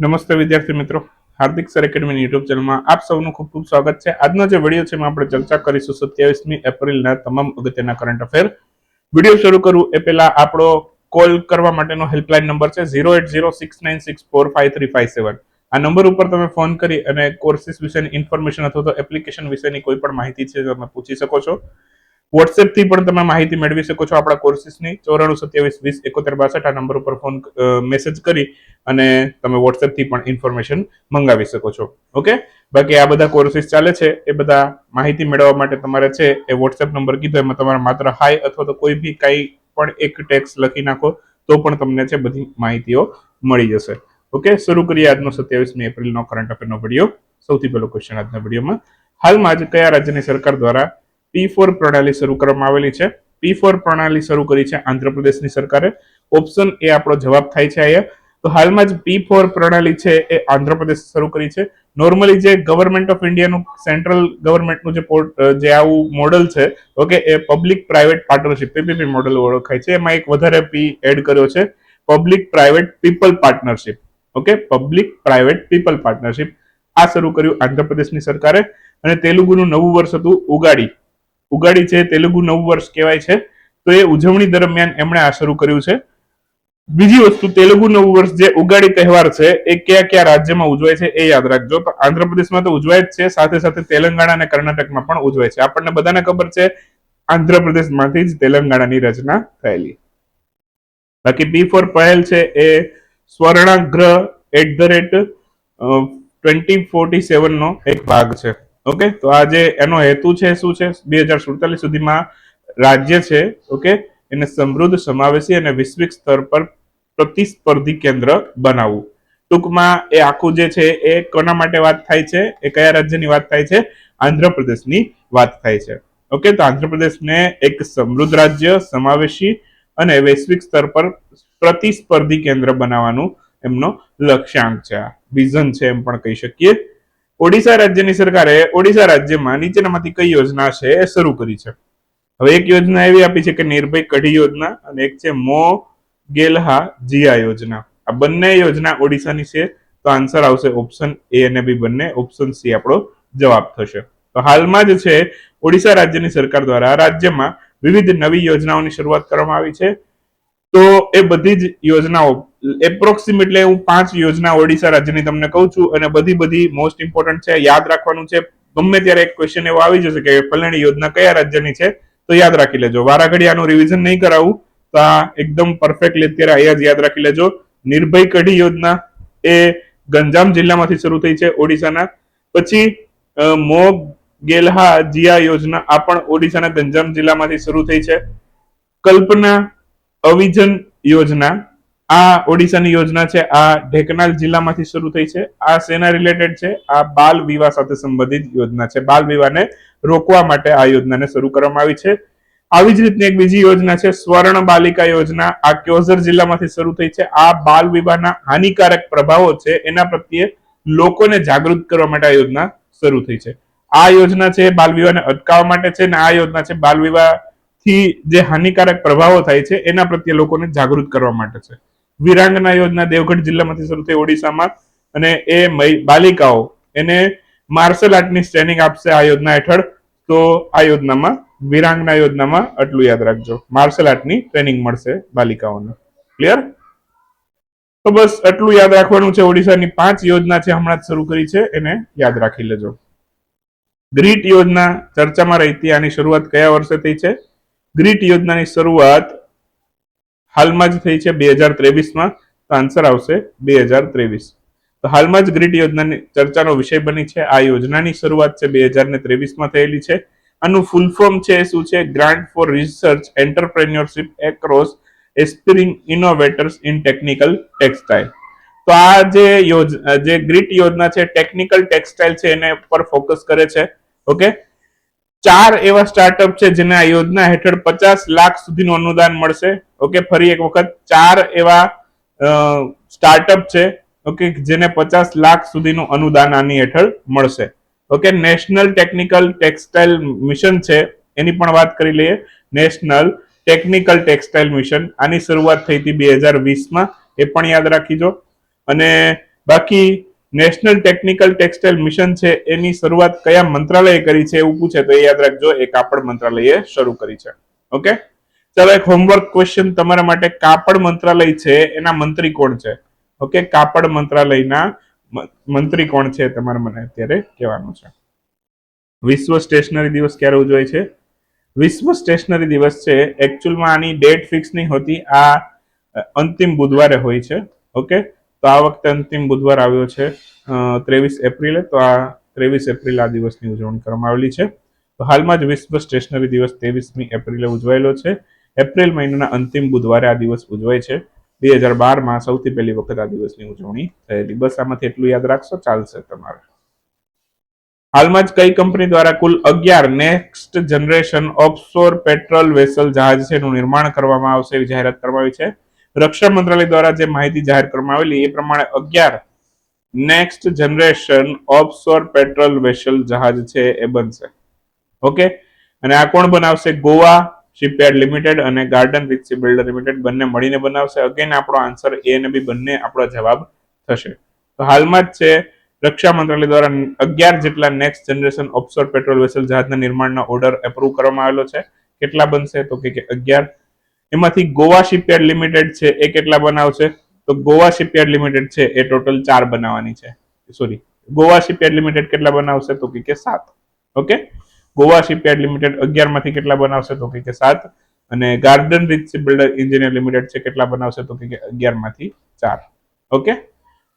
નમસ્તે વિદ્યાર્થી મિત્રો. હાર્દિક સર એકેડમી યુટ્યુબ ચેનલમાં આપ સૌનું ખૂબ ખૂબ સ્વાગત છે. આજનો જે વીડિયો છે એમાં આપણે ચર્ચા કરીશું સત્યાવીસમી એપ્રિલના તમામ અગત્યના કરંટ અફેર વીડિયો શરૂ કરું એ પહેલા આપણો કોલ કરવા માટેનો હેલ્પલાઇન નંબર છે zero eight zero six nine six four five three five seven આ નંબર ઉપર તમે ફોન કરી અને કોર્સિસ વિશેની ઇન્ફોર્મેશન અથવા તો એપ્લિકેશન વિશેની કોઈ પણ માહિતી છે તમે પૂછી શકો છો. વોટ્સએપથી પણ તમે માહિતી મેળવી શકો છો આપણા કોર્સિસની ચોરાણું, સત્યાવીસ, વીસ, એકોતેર, બાસઠ આ નંબર ઉપર ફોન મેસેજ કરી અને તમે વોટ્સએપથી પણ ઇન્ફોર્મેશન મંગાવી શકો છો. ઓકે બાકી આ બધા કોર્સિસ ચાલે છે. એ બધા માહિતી મેળવવા માટે તમારે છે એ વોટ્સએપ નંબર કીધો, એમાં તમારે માત્ર હાય અથવા તો કોઈ બી કઈ પણ એક ટેક્સ લખી નાખો, તો પણ તમને છે બધી માહિતીઓ મળી જશે. ઓકે શરૂ કરીએ આજનો સત્યાવીસમી એપ્રિલનો કરંટ અફેરનો વીડિયો સૌથી પહેલો ક્વેશ્ચન આજના વિડીયોમાં હાલમાં જ કયા રાજ્યની સરકાર દ્વારા પી ફોર પ્રણાલી શરૂ કરવામાં આવેલી છે. પી ફોર પ્રણાલી શરૂ કરી છે આંધ્રપ્રદેશની સરકારે. ઓપ્શન એ આપણો જવાબ થાય છે અહીંયા. તો હાલમાં જ પી ફોર પ્રણાલી છે એ આંધ્રપ્રદેશ શરૂ કરી છે. નોર્મલી જે ગવર્મેન્ટ ઓફ ઇન્ડિયાનું સેન્ટ્રલ ગવર્મેન્ટનું જે પોર્ટ જે આવું મોડલ છે, ઓકે, એ public private partnership PPP model ઓળખાય છે. એમાં એક વધારે પી એડ કર્યો છે. Public private people partnership okay public private people partnership આ શરૂ કર્યું આંધ્રપ્રદેશની સરકારે. અને તેલુગુનું નવું વર્ષ હતું ઉગાડી. ઉગાડી છે, તેલુગુ નવું વર્ષ કહેવાય છે. તો એ ઉજવણી દરમિયાન એમણે આ શરૂ કર્યું છે. બીજી વસ્તુ, તેલુગુ નવું વર્ષ જે ઉગાડી તહેવાર છે, એ કયા કયા રાજ્યમાં ઉજવાય છે એ યાદ રાખજો. તો આંધ્રપ્રદેશમાં તો ઉજવાય જ છે, સાથે સાથે તેલંગાણા અને કર્ણાટકમાં પણ ઉજવાય છે. આપણને બધાને ખબર છે, આંધ્રપ્રદેશમાંથી જ તેલંગાણાની રચના થયેલી. બાકી બી ફોર પહેલ છે એ Swarnagraha at the rate twenty forty સેવનનો એક ભાગ છે. ઓકે? તો આ જે એનો હેતુ છે શું છે? બે હજાર સુડતાલીસ સુધીમાં રાજ્ય છે, ઓકે? એને સમૃદ્ધ, સમાવેશી અને વૈશ્વિક સ્તર પર પ્રતિસ્પર્ધી કેન્દ્ર બનાવવું. ટૂંકમાં એ આખું જે છે એ કોના માટે વાત થાય છે? એ કયા રાજ્યની વાત થાય છે? આંધ્રપ્રદેશની વાત થાય છે. ઓકે? તો આંધ્રપ્રદેશને એક સમૃદ્ધ રાજ્ય, સમાવેશી અને વૈશ્વિક સ્તર પર પ્રતિસ્પર્ધી કેન્દ્ર બનાવવાનું એમનો લક્ષ્યાંક છે. આ વિઝન છે એમ પણ કહી શકીએ. ઓડિશા રાજ્યની સરકારે ઓડિશા રાજ્યમાં નીચેનામાંથી કઈ યોજના છે એ શરૂ કરી છે? હવે એક યોજના એવી આપી છે કે નિર્ભય કઢી યોજના અને એક છે મો ગેલહા જીયા યોજના. આ બંને યોજના ઓડિશાની છે. તો આન્સર આવશે ઓપ્શન એ અને બી બંને. ઓપ્શન સી આપણો જવાબ થશે. તો હાલમાં જ છે, ઓડિશા રાજ્યની સરકાર દ્વારા રાજ્યમાં વિવિધ નવી યોજનાઓની શરૂઆત કરવામાં આવી છે. તો એ બધી જ યોજનાઓ એપ્રોક્સિમેટલી હું પાંચ યોજના ઓડિશા રાજ્યની તમને કહું છું અને બધી બધી મોસ્ટ ઇમ્પોર્ટન્ટ છે યાદ રાખવાનું છે. ગમે ત્યારે એક ક્વેશ્ચન એવો આવી જશે કે ફલાણી યોજના કયા રાજ્યની છે તો યાદ રાખી લેજો. વારાઘડી આનું રિવિઝન નહીં કરાવું તો આ એકદમ પરફેક્ટલી અત્યારે અહીંયા જ યાદ રાખી લેજો. નિર્ભય કઢી યોજના એ ગંજામ જિલ્લામાંથી શરૂ થઈ છે ઓડિશાના. પછી અ, મો ગેલહા જીયા યોજના આ પણ ઓડિશાના ગંજામ જિલ્લામાંથી શરૂ થઈ છે. કલ્પના અવિજન યોજના. આ ઓડિશાની યોજના છે. આ ઢેકનાલ જિલ્લામાંથી શરૂ થઈ છે. આ સેના રિલેટેડ છે. આ બાલ વિવાહ સાથે સંબંધિત યોજના છે. બાલ વિવાહને રોકવા માટે આ યોજનાને શરૂ કરવામાં આવી છે. આવી જ રીતની એક બીજી યોજના છે. સ્વર્ણ બાલિકા યોજના. આ ક્યોઝર જિલ્લામાંથી શરૂ થઈ છે. આ બાલ વિવાહના હાનિકારક પ્રભાવો છે. એના પ્રત્યે લોકોને જાગૃત કરવા માટે આ યોજના શરૂ થઈ છે. આ યોજના છે. બાલ વિવાહને અટકાવવા માટે છે અને આ યોજના છે. બાલ વિવાહ થી જે હાનિકારક પ્રભાવો થાય છે, એના પ્રત્યે લોકોને જાગૃત કરવા માટે છે. વિરાંગના યોજના દેવગઢ જિલ્લામાંથી શરૂ થઈ ઓડિશામાં અને એ બાલિકાઓ, એને માર્શલ આર્ટની ટ્રેનિંગ આપશે આ યોજના હેઠળ. તો આ યોજનામાં, વિરાંગના યોજનામાં આટલું યાદ રાખજો. માર્શલ આર્ટની ટ્રેનિંગ મળશે બાલિકાઓને. ક્લિયર તો બસ આટલું યાદ રાખવાનું છે. ઓડિશાની પાંચ યોજના છે, હમણાં જ શરૂ કરી છે. એને યાદ રાખી લેજો. ગ્રીટ યોજના ચર્ચામાં રહી હતી. આની શરૂઆત કયા વર્ષે થઈ છે? ગ્રીટ યોજનાની શરૂઆત હાલમાં જ થઈ છે બે હજાર ત્રેવીસમાં. તો આન્સર આવશે બે હજાર ત્રેવીસ. તો હાલમાં જ ગ્રીટ યોજનાની ચર્ચાનો વિષય બની છે. આ યોજનાની શરૂઆત છે બે હજાર ને ત્રેવીસમાં થયેલી છે. આનું ફૂલ ફોર્મ છે શું છે? Grant for research entrepreneurship across aspiring innovators in technical textile તો આ જે જે ગ્રીટ યોજના છે ટેકનિકલ ટેક્સટાઇલ છે, એને પર ફોકસ કરે છે. ઓકે ચાર એવા સ્ટાર્ટઅપ છે જેને આ યોજના હેઠળ પચાસ લાખ સુધીનું અનુદાન મળશે. ઓકે ફરી એક વખત ચાર એવા સ્ટાર્ટઅપ છે ઓકે જેને પચાસ લાખ સુધીનું અનુદાન આની હેઠળ મળશે. Okay national technical textile mission છે, એની પણ વાત કરી લઈએ. નેશનલ ટેકનિકલ ટેક્સટાઇલ મિશન આની શરૂઆત થઈ હતી બે હજાર વીસમાં, એ પણ યાદ રાખીજો. અને બાકી નેશનલ ટેકનિકલ ટેક્સટાઇલ મિશન છે એની શરૂઆત કયા મંત્રાલયે કરી છે એવું પૂછે તો એ યાદ રાખજો, એ કાપડ મંત્રાલયે શરૂ કરી છે. ઓકે? ચાલો એક હોમવર્ક ક્વેશ્ચન તમારા માટે. કાપડ મંત્રાલય છે, એના મંત્રી કોણ છે? ઓકે, કાપડ મંત્રાલયના મંત્રી કોણ છે તમારે મને અત્યારે કહેવાનું છે. વિશ્વ સ્ટેશનરી દિવસ ક્યારે ઉજવાય છે? વિશ્વ સ્ટેશનરી દિવસ છે એકચ્યુઅલમાં આની ડેટ ફિક્સ નહીં હોતી, આ અંતિમ બુધવારે હોય છે. ઓકે? તો આ વખતે અંતિમ બુધવાર આવ્યો છે ત્રેવીસ એપ્રિલે. તો આ ત્રેવીસ એપ્રિલ આ દિવસની ઉજવણી કરવામાં આવેલી છે. તો હાલમાં જ વિશ્વ સ્ટેશનરી દિવસ ત્રેવીસમી એપ્રિલે ઉજવાયેલો છે. એપ્રિલ મહિનાના અંતિમ બુધવારે આ દિવસ ઉજવાય છે. બે હજાર બારમાં સૌથી પહેલી વખત આ દિવસની ઉજવણી થયેલી. બસ આમાંથી એટલું યાદ રાખશો, ચાલશે તમારે. હાલમાં જ કઈ કંપની દ્વારા કુલ અગિયાર next generation offshore patrol vessel જહાજ છે એનું નિર્માણ કરવામાં આવશે એવી જાહેરાત કરવામાં આવી છે. રક્ષા મંત્રાલય દ્વારા જે માહિતી જાહેર કરવામાં આવેલી, એ પ્રમાણે અગિયાર next generation offshore patrol vessel જહાજ છે, એ બનશે. ઓકે અને આ કોણ બનાવશે? ગોવા શિપયાર્ડ લિમિટેડ અને ગાર્ડન રિક્સી બિલ્ડર લિમિટેડ બંને મળીને બનાવશે. અગેન આપણો આન્સર એ અને બી બંને આપણો જવાબ થશે. તો હાલમાં જ છે, રક્ષા મંત્રાલય દ્વારા અગિયાર જેટલા next generation offshore patrol vessel જહાજના નિર્માણનો ઓર્ડર એપ્રુવ કરવામાં આવેલો છે. કેટલા બનશે? તો કે અગિયાર. એમાંથી ગોવા શિપયાર્ડ લિમિટેડ છે એ કેટલા બનાવશે તો ગોવા શિપયાર્ડ લિમિટેડ છે એ ટોટલ ચાર બનાવવાની છે. સોરી ગોવા શિપયાર્ડ લિમિટેડ કેટલા બનાવશે તો કે સાત. ઓકે ગોવા શિપયાર્ડ લિમિટેડ અગિયારમાંથી કેટલા બનાવશે તો કે સાત. અને garden reach builder engineer limited છે કેટલા બનાવશે તો કે અગિયારમાંથી ચાર. ઓકે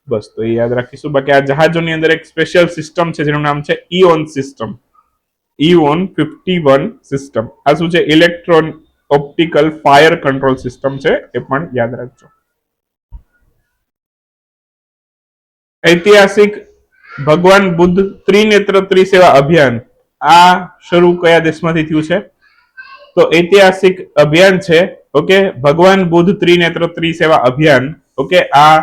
બસ, તો એ યાદ રાખીશું. બાકી આ જહાજોની અંદર એક સ્પેશિયલ સિસ્ટમ છે જેનું નામ છે EON system EON fifty one system આ શું છે? Electron optical fire control system છે, એ પણ યાદ રાખજો. ઐતિહાસિક ભગવાન બુદ્ધ ત્રિનેત્ર ત્રિસેવા અભિયાન, આ શરૂ કયા દેશમાંથી થયું છે? તો ઐતિહાસિક અભિયાન છે, ઓકે, ભગવાન બુદ્ધ ત્રિનેત્ર ત્રિસેવા અભિયાન, ઓકે, આ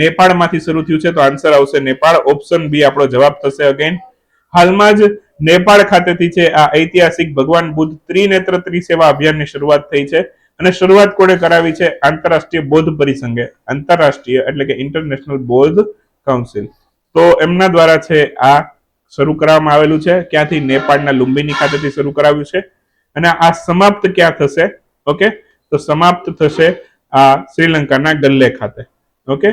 નેપાળમાંથી શરૂ થયું છે, તો આન્સર આવશે નેપાળ ઓપ્શન બી આપણો જવાબ થશે અગેન હાલમાં જ નેપાળ ખાતેથી છે આ ઐતિહાસિક ભગવાન બુદ્ધ ત્રિનેત્ર ત્રિસેવા અભિયાનની શરૂઆત થઈ છે અને શરૂઆત કોણે કરાવી છે? આંતરરાષ્ટ્રીય બૌદ્ધ પરિસંઘે. આંતરરાષ્ટ્રીય એટલે કે ઇન્ટરનેશનલ બૌદ્ધ કાઉન્સિલ તો એમના દ્વારા છે આ શરૂ કરવામાં આવેલું છે. ક્યાંથી? નેપાળના લુંબિની ખાતેથી શરૂ કરાવ્યું છે. અને આ સમાપ્ત ક્યાં થશે? ઓકે? તો સમાપ્ત થશે આ શ્રીલંકાના ગલ્લે ખાતે. ઓકે?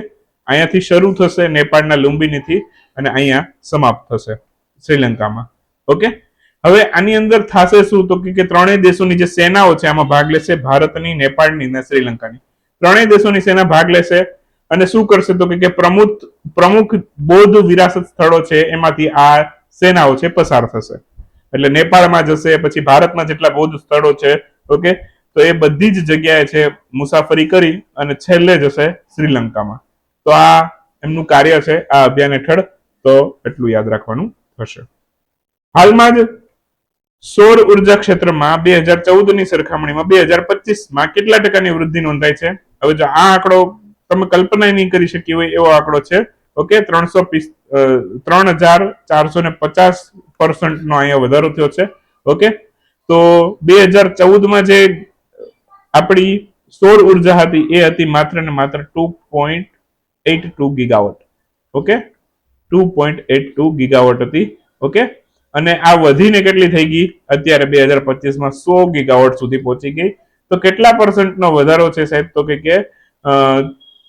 અહીંયાથી શરૂ થશે નેપાળના લુંબિનીથી અને અહીંયા સમાપ્ત થશે શ્રીલંકામાં. ઓકે? હવે આની અંદર થશે શું? તો કે ત્રણેય દેશોની જે સેનાઓ છે, આમાં ભાગ લેશે ભારતની, નેપાળની અને શ્રીલંકાની. ત્રણેય દેશોની સેના ભાગ લેશે અને શું કરશે? તો કે પ્રમુખ પ્રમુખ બૌદ્ધ વિરાસત સ્થળો છે, એમાંથી આ સેનાઓ છે, પસાર થશે. એટલે નેપાળમાં જશે, પછી ભારતમાં જેટલા બૌદ્ધ સ્થળો છે, ઓકે? તો એ બધી જ જગ્યાએ છે, મુસાફરી કરી અને છેલ્લે જશે શ્રીલંકામાં. તો આ એમનું કાર્ય છે, આ અભિયાન હેઠળ. તો એટલું યાદ રાખવાનું થશે. હાલમાં જ સૌર ઊર્જા ક્ષેત્રમાં બે હજાર ચૌદની સરખામણીમાં બે હજાર પચીસમાં કેટલા ટકાની વૃદ્ધિ નોંધાઈ છે? હવે જો આ આંકડો તમે કલ્પના નહીં કરી શકી હોય એવો આંકડો છે. ઓકે, ત્રણસો ત્રણ હજાર ચારસો ને પચાસ પર્સન્ટ નો અહીંયા વધારો થયો છે. ઓકે, તો બે હજાર ચૌદમાં જે આપણી સૌર ઊર્જા હતી એ હતી માત્ર ને માત્ર two point eight two gigawatt. Okay, two point eight two gigawatt હતી. ઓકે અને આ વધીને કેટલી થઈ ગઈ? અત્યારે બે હજાર પચીસમાં સો ગીગાવટ સુધી પહોંચી ગઈ. તો કેટલા પર્સન્ટનો વધારો છે સાહેબ? તો કે કે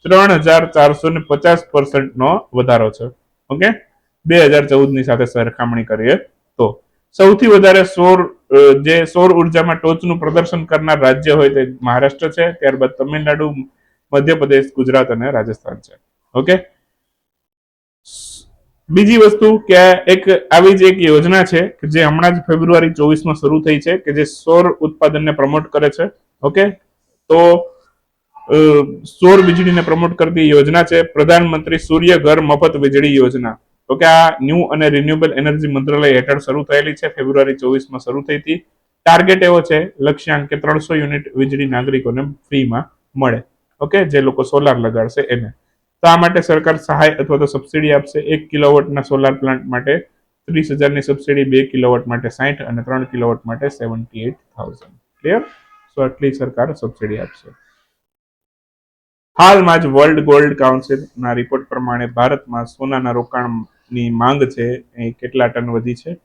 ત્રણ હજાર ચારસો ને પચાસ પર્સન્ટનો વધારો છે. ઓકે? બે હજાર ચૌદની સાથે સરખામણી કરીએ તો. સૌથી વધારે સૌર જે સૌર ઉર્જામાં ટોચનું પ્રદર્શન કરનાર રાજ્ય હોય તે મહારાષ્ટ્ર છે. ત્યારબાદ તમિલનાડુ, મધ્યપ્રદેશ, ગુજરાત અને રાજસ્થાન છે. ઓકે? બીજી વસ્તુ કે એક આવી જ એક યોજના છે કે જે હમણાં જ ફેબ્રુઆરી ચોવીસમાં શરૂ થઈ છે કે જે સૌર ઉત્પાદનને પ્રમોટ કરે છે, ઓકે? તો સૌર વીજળીને પ્રમોટ કરતી યોજના છે, પ્રધાનમંત્રી સૂર્ય ઘર મફત વીજળી યોજના. તો કે આ ન્યૂ અને રિન્યુએબલ એનર્જી મંત્રાલય હેઠળ શરૂ થયેલી છે, ફેબ્રુઆરી ચોવીસમાં શરૂ થઈ હતી. ટાર્ગેટ એવો છે, લક્ષ્યાંક કે ત્રણસો યુનિટ વીજળી નાગરિકોને ફ્રીમાં મળે. ઓકે, જે લોકો સોલાર લગાડશે એને. તો આ માટે સરકાર સહાય અથવા તો સબસિડી આપશે એક કિલોવોટના સોલાર પ્લાન્ટ માટે ત્રીસ હજારની સબસિડી બે કિલોવોટ માટે સાઠ અને ત્રણ કિલોવોટ માટે seventy eight thousand clear so આટલી સરકાર સબસિડી આપશે. હાલમાં જ વર્લ્ડ ગોલ્ડ કાઉન્સિલના રિપોર્ટ પ્રમાણે ભારતમાં સોનાના રોકાણની માંગ છે એ કેટલા ટન વધી છે?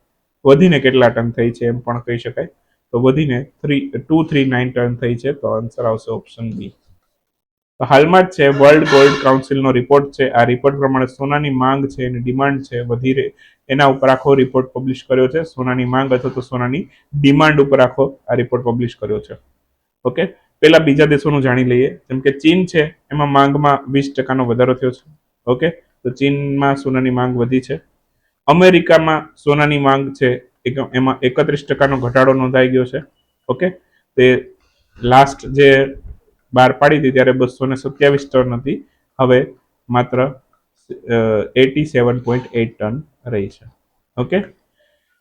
વધીને કેટલા ટન થઈ છે એમ પણ કહી શકાય. તો વધીને three two three nine ton થઈ છે. તો આન્સર આવશે ઓપ્શન બી તો હાલમાં જ છે વર્લ્ડ ગોલ્ડ કાઉન્સિલનો રિપોર્ટ છે. આ રિપોર્ટ પ્રમાણે સોનાની માંગ છે એની ડિમાન્ડ છે વધી રહે. એના ઉપર આખો રિપોર્ટ પબ્લિશ કર્યો છે. સોનાની માંગ અથવા તો સોનાની ડિમાન્ડ ઉપર આખો આ રિપોર્ટ પબ્લિશ કર્યો છે. ઓકે પેલા બીજા દેશોનું જાણી લઈએ. જેમ કે ચીન છે, એમાં માંગમાં વીસ ટકાનો વધારો થયો છે. ઓકે તો ચીનમાં સોનાની માંગ વધી છે. અમેરિકામાં સોનાની માંગ છે એમાં એકત્રીસ ટકાનો ઘટાડો નોંધાઈ ગયો છે. ઓકે તે લાસ્ટ જે બહાર પાડી હતી ત્યારે બસો ને સત્યાવીસ ટન હતી. હવે માત્ર eighty seven point eight ton રહી છે. ઓકે?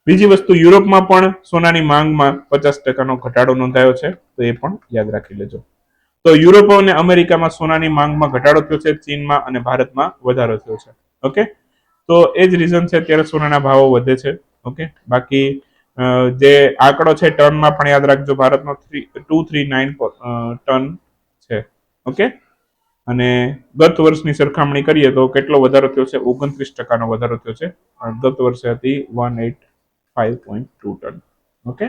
બીજી વસ્તુ, યુરોપમાં પણ સોનાની માંગમાં પચાસ ટકાનો ઘટાડો નોંધાયો છે, તો એ પણ યાદ રાખી લેજો. તો યુરોપ અને અમેરિકામાં સોનાની માંગમાં ઘટાડો થયો છે, ચીનમાં અને ભારતમાં વધારો થયો છે. ઓકે? તો એ જ રીઝન છે, અત્યારે સોનાના ભાવો વધે છે. ઓકે? બાકી જે આંકડો છે ટર્નમાં પણ યાદ રાખજો, ભારતનો three two three nine ton okay? અને ગત વર્ષની સરખામણી કરીએ તો કેટલો વધારો થયો છે? ઓગણત્રીસ ટકાનો વધારો થયો છે. ગત વર્ષે હતી one eight five point two ton. Okay?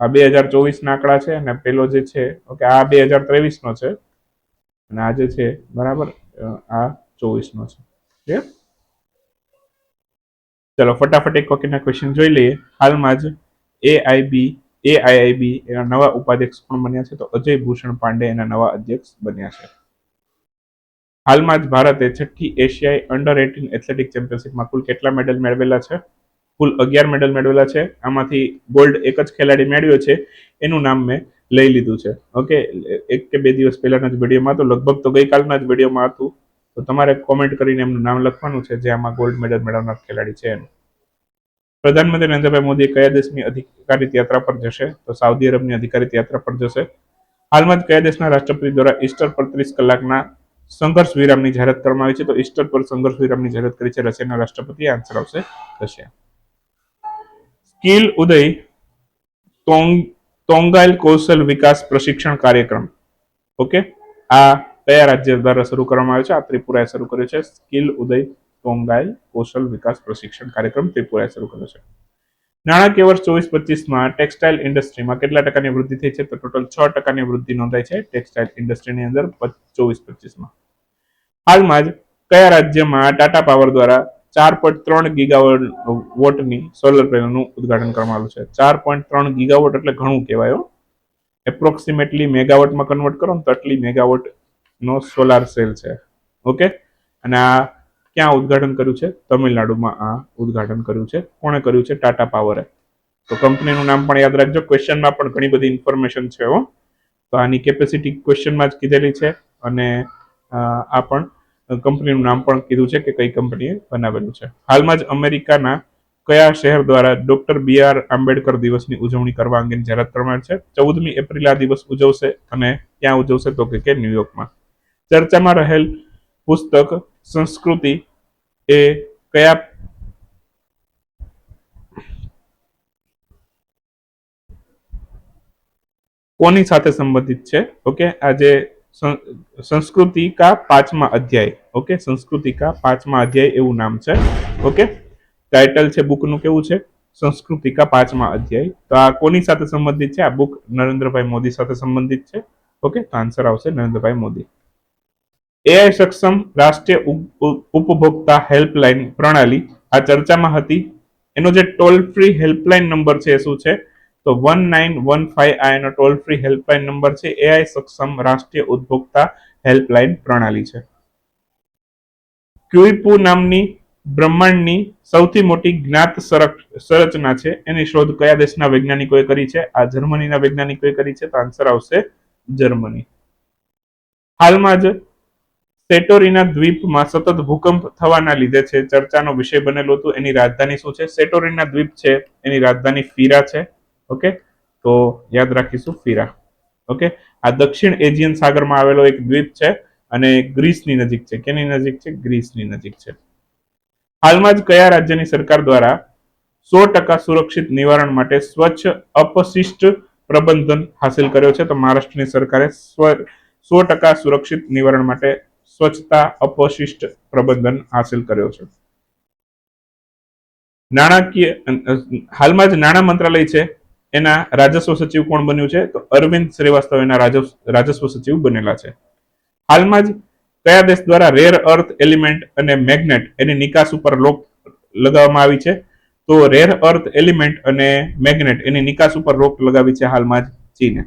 આ બે હજાર ચોવીસના આંકડા છે અને પેલો જે છે, ઓકે, આ બે હજાર ત્રેવીસનો છે. અને આ જે છે, બરાબર આ ચોવીસનો છે. ચલો, ફટાફટ એક વખતના ક્વેશ્ચન જોઈ લઈએ. હાલમાં જ એઆઈબી એઆઈઆઈબી એના નવા ઉપાધ્યક્ષ પણ બન્યા છે, તો અજય ભૂષણ પાંડે એના નવા અધ્યક્ષ બન્યા છે. હાલમાં જ ભારતે છઠ્ઠી એશિયાઈ અંડર એટીન એથ્લેટિક ચેમ્પિયનશિપમાં કુલ કેટલા મેડલ મેળવેલા છે? કુલ અગિયાર મેડલ મેળવેલા છે. આમાંથી ગોલ્ડ એક જ ખેલાડી મેળવ્યો છે. એનું નામ મેં લઈ લીધું છે. ઓકે, એક કે બે દિવસ પહેલાના જ વિડીયોમાં હતું, લગભગ તો ગઈકાલના જ વિડીયોમાં હતું. તો તમારે કોમેન્ટ કરીને એમનું નામ લખવાનું છે, જે આમાં ગોલ્ડ મેડલ મેળવનાર ખેલાડી છે એનું. પ્રધાનમંત્રી નરેન્દ્રભાઈ મોદી કયા દેશની અધિકારિત યાત્રા પર જશે? તો સાઉદી અરબની અધિકારિત યાત્રા પર જશે. હાલમાં જ કયા દેશના રાષ્ટ્રપતિ દ્વારા ઈસ્ટર પર ત્રીસ કલાકના સંઘર્ષ વિરામની જાહેરાત કરવામાં આવી છે? તો ઈસ્ટર પર સંઘર્ષ વિરામની જાહેરાત કરી છે રશિયાના રાષ્ટ્રપતિ. આન્સર આવશે રશિયા. સ્કિલ ઉદય, તોંગ, તોંગાઇલ કૌશલ વિકાસ પ્રશિક્ષણ કાર્યક્રમ. ઓકે? આ કયા રાજ્ય દ્વારા શરૂ કરવામાં આવ્યો છે? આ ત્રિપુરાએ શરૂ કર્યો છે. સ્કિલ ઉદય તોંગાઈ કૌશલ વિકાસ પ્રશિક્ષણ કાર્યક્રમ ત્રિપુરાએ શરૂ કર્યો છે. નાણાકીય વર્ષ ચોવીસ પચીસમાં ટેક્સટાઇલ ઇન્ડસ્ટ્રીમાં કેટલા ટકાની વૃદ્ધિ થઈ છે? તો ટોટલ છ ટકાની વૃદ્ધિ નોંધાઈ છે ટેક્સટાઇલ ઇન્ડસ્ટ્રીની અંદર ચોવીસ પચીસમાં હાલમાં જ કયા રાજ્યમાં ટાટા પાવર દ્વારા ચાર પોઈન્ટ ત્રણ ગીગાવોટ વોટની સોલર પેનલનું ઉદઘાટન કરવામાં આવ્યું છે? ચાર પોઈન્ટ ત્રણ ગીગાવોટ એટલે ઘણું કહેવાય એપ્રોક્સિમેટલી મેગાવોટમાં કન્વર્ટ કરો તો આટલી મેગાવોટનો સોલાર સેલ છે. ઓકે? અને આ ક્યાં ઉદઘાટન કર્યું છે? તમિલનાડુમાં આ ઉદઘાટન કર્યું છે. કોણે કર્યું છે? ટાટા પાવરે. તો કંપનીનું નામ પણ યાદ રાખજો. ક્વેશ્ચનમાં પણ ઘણી બધી ઇન્ફોર્મેશન છે હો. તો આની કેપેસિટી ક્વેશ્ચનમાં જ કીધેલી છે અને આ પણ કંપનીનું નામ પણ કીધું છે કે કઈ કંપનીએ બનાવેલું છે. હાલમાં જ અમેરિકાના કયા શહેર દ્વારા ડોક્ટર બી આર આંબેડકર દિવસની ઉજવણી કરવા અંગેની જાહેરાત કરવામાં છે? ચૌદમી એપ્રિલ આ દિવસ ઉજવશે અને ક્યાં ઉજવશે તો કે ન્યુયોર્કમાં. ચર્ચામાં રહેલ પુસ્તક સંસ્કૃતિ એ કયા કોની સાથે સંબંધિત છે? ઓકે, આજે સંસ્કૃતિકા પાંચમા અધ્યાય? ઓકે સંસ્કૃતિકા પાંચમા અધ્યાય એવું નામ છે. ઓકે ટાઇટલ છે બુકનું કેવું છે? સંસ્કૃતિકા પાંચમા અધ્યાય. તો આ કોની સાથે સંબંધિત છે? આ બુક નરેન્દ્રભાઈ મોદી સાથે સંબંધિત છે. ઓકે, તો આન્સર આવશે નરેન્દ્રભાઈ મોદી. એઆઈ સક્ષમ રાષ્ટ્રીય ઉપભોક્તા હેલ્પલાઇન પ્રણાલી આ ચર્ચામાં હતી. એનો જે ટોલ ફ્રી હેલ્પલાઇન નંબર છે શું છે? તો વન નાઇન વન ફાઈવ આ એનો ટોલ ફ્રી હેલ્પલાઇન નંબર છે. એઆઈ સક્ષમ રાષ્ટ્રીય ઉપભોક્તા હેલ્પલાઇન પ્રણાલી છે. ક્યુઇપુ નામની બ્રહ્માંડની સૌથી મોટી જ્ઞાત સંરચના છે. એની શોધ કયા દેશના વૈજ્ઞાનિકોએ કરી છે? આ જર્મનીના વૈજ્ઞાનિકોએ કરી છે. તો આન્સર આવશે જર્મની. હાલમાં જ સેટોરીના દ્વીપમાં સતત ભૂકંપ થવાના લીધે છે. ચર્ચાનો વિષય બનેલો હતો. એની રાજધાની શું છે? સેટોરીના દ્વીપ છે. એની રાજધાની ફીરા છે. ઓકે? તો યાદ રાખીશું ફીરા. ઓકે? આ દક્ષિણ એશિયન સાગરમાં આવેલો એક દ્વીપ છે અને ગ્રીસની નજીક છે. કેની નજીક છે? ગ્રીસની નજીક છે. હાલમાં જ કયા રાજ્યની સરકાર દ્વારા સો ટકા સુરક્ષિત નિવારણ માટે સ્વચ્છ, અપશિષ્ટ પ્રબંધન હાસિલ કર્યો છે? તો મહારાષ્ટ્રની સરકારે સ્વ, સો ટકા સુરક્ષિત નિવારણ માટે સ્વચ્છતા અપશિષ્ટ પ્રબંધન હાંસલ કર્યો છે. નાણાકીય હાલમાં જ નાણાં મંત્રાલય છે, એના રાજસ્વ સચિવ કોણ બન્યું છે? તો અરવિંદ શ્રીવાસ્તવ એના રાજસ્વ સચિવ બનેલા છે. હાલમાં જ કયા દેશ દ્વારા રેર અર્થ એલિમેન્ટ અને મેગ્નેટ એની નિકાસ ઉપર લોક લગાવવામાં આવી છે? તો રેર અર્થ એલિમેન્ટ અને મેગ્નેટ એની નિકાસ ઉપર રોક લગાવી છે હાલમાં જ ચીને.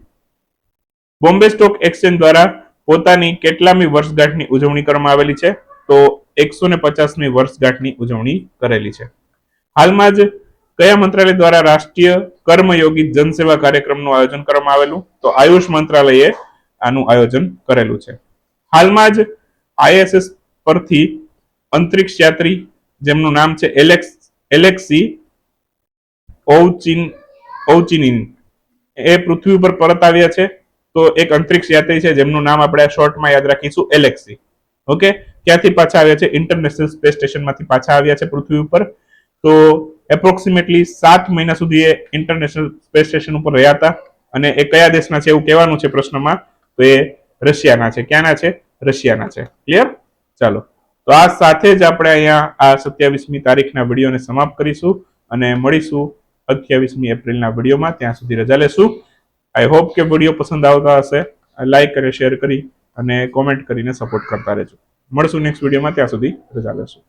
બોમ્બે સ્ટોક એક્સચેન્જ દ્વારા પોતાની કેટલામી વર્ષગાંઠની ઉજવણી કરવામાં આવેલી છે? તો એકસો ને પચાસમી વર્ષગાંઠની ઉજવણી કરેલી છે. હાલમાં જ કયા મંત્રાલય દ્વારા રાષ્ટ્રીય કર્મયોગી જનસેવા કાર્યક્રમનું આયોજન કરવામાં આવેલું? તો આયુષ મંત્રાલયે આનું આયોજન કરેલું છે. હાલમાં જ આઈએસએસ પરથી અંતરિક્ષ યાત્રી, જેમનું નામ છે એલેક્સ, એલેક્સી ઓવચિન ઓવચિનિન એ પૃથ્વી ઉપર પરત આવ્યા છે. તો એક અંતરિક્ષ યાત્રી છે, જેમનું નામ આપણે શોર્ટમાં યાદ રાખીશું એલેક્સી ઓકે ક્યાંથી પાછા આવ્યા છે ઇન્ટરનેશનલ સ્પેસ સ્ટેશનમાંથી પાછા આવ્યા છે પૃથ્વી ઉપર. તો એપ્રોક્સિમેટલી સાત મહિના સુધી એ ઇન્ટરનેશનલ સ્પેસ સ્ટેશન ઉપર રહ્યા હતા. અને એ કયા દેશના છે એવું કહેવાનું છે પ્રશ્નમાં? તો એ રશિયાના છે. ક્યાંના છે? રશિયાના છે. ક્લિયર ચાલો. તો આ સાથે જ આપણે અહીંયા આ સત્યાવીસમી તારીખના વિડીયોને સમાપ્ત કરીશું અને મળીશું અઠ્યાવીસમી એપ્રિલના વિડીયોમાં. ત્યાં સુધી રજા લેશું. આઈ હોપ કે વીડિયો પસંદ આવતા હશે. લાઈક અને શેર કરી અને કોમેન્ટ કરીને સપોર્ટ કરતા રહેજો. મળશું નેક્સ્ટ વિડીયોમાં ત્યાં સુધી રજા લેશું.